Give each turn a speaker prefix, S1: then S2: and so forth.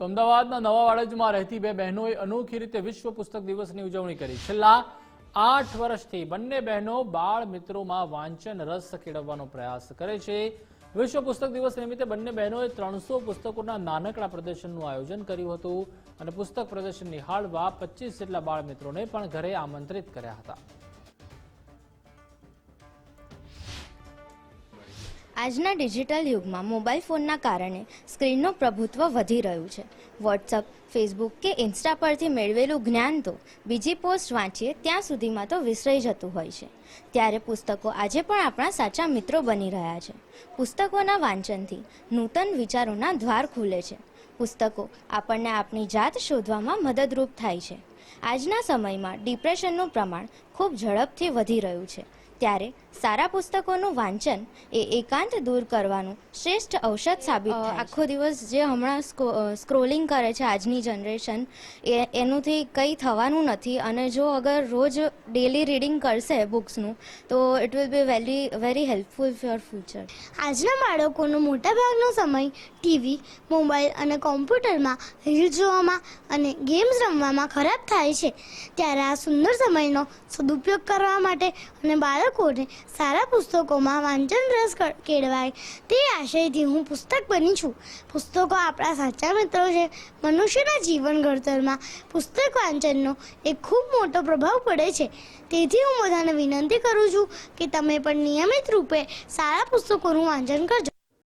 S1: તો અમદાવાદના નવા વાડજમાં રહેતી બે બહેનોએ અનોખી રીતે વિશ્વ પુસ્તક દિવસની ઉજવણી કરી. છેલ્લા આઠ વર્ષથી બંને બહેનો બાળ મિત્રોમાં વાંચન, રસ કેળવવાનો પ્રયાસ કરે છે. વિશ્વ પુસ્તક દિવસ નિમિત્તે બંને બહેનોએ ત્રણસો પુસ્તકોના નાનકડા પ્રદર્શનનું આયોજન કર્યું હતું અને પુસ્તક પ્રદર્શન નિહાળવા પચીસ જેટલા બાળ મિત્રોને પણ ઘરે આમંત્રિત કર્યા હતા.
S2: આજના ડિજિટલ યુગમાં મોબાઈલ ફોનના કારણે સ્ક્રીનનું પ્રભુત્વ વધી રહ્યું છે. વોટ્સઅપ, ફેસબુક કે ઇન્સ્ટા પરથી મેળવેલું જ્ઞાન તો બીજી પોસ્ટ વાંચીએ ત્યાં સુધીમાં તો વિસરાઈ જતું હોય છે. ત્યારે પુસ્તકો આજે પણ આપણા સાચા મિત્રો બની રહ્યા છે. પુસ્તકોના વાંચનથી નૂતન વિચારોના દ્વાર ખુલે છે. પુસ્તકો આપણને આપણી જાત શોધવામાં મદદરૂપ થાય છે. આજના સમયમાં ડિપ્રેશનનું પ્રમાણ ખૂબ ઝડપથી વધી રહ્યું છે. ત્યારે સારા પુસ્તકોનું વાંચન એ એકાંત દૂર કરવાનું શ્રેષ્ઠ ઔષધ સાબિત થાય આખો દિવસ જે હમણાં સ્ક્રોલિંગ કરે છે આજની જનરેશન એ એનુંથી કંઈ થવાનું નથી. અને જો અગર રોજ ડેલી રીડિંગ કરશે બુક્સનું તો it will be very very helpful for future
S3: આજના બાળકોનો મોટાભાગનો સમય ટીવી મોબાઈલ અને કોમ્પ્યુટરમાં રીલ જોવામાં અને ગેમ્સ રમવામાં ખરાબ થાય છે. ત્યારે આ સુંદર સમયનો સદુપયોગ કરવા માટે અને બાળકોને સારા પુસ્તકોમાં વાંચન રસ કેળવાય. તે આશયથી હું પુસ્તક બની છું. પુસ્તકો આપણા સાચા મિત્રો છે. મનુષ્યના જીવન ઘડતરમાં પુસ્તક વાંચનનો એક ખૂબ મોટો પ્રભાવ પડે છે. તેથી હું બધાને વિનંતી કરું છું કે તમે પણ નિયમિત રૂપે સારા પુસ્તકોનું વાંચન કરજો.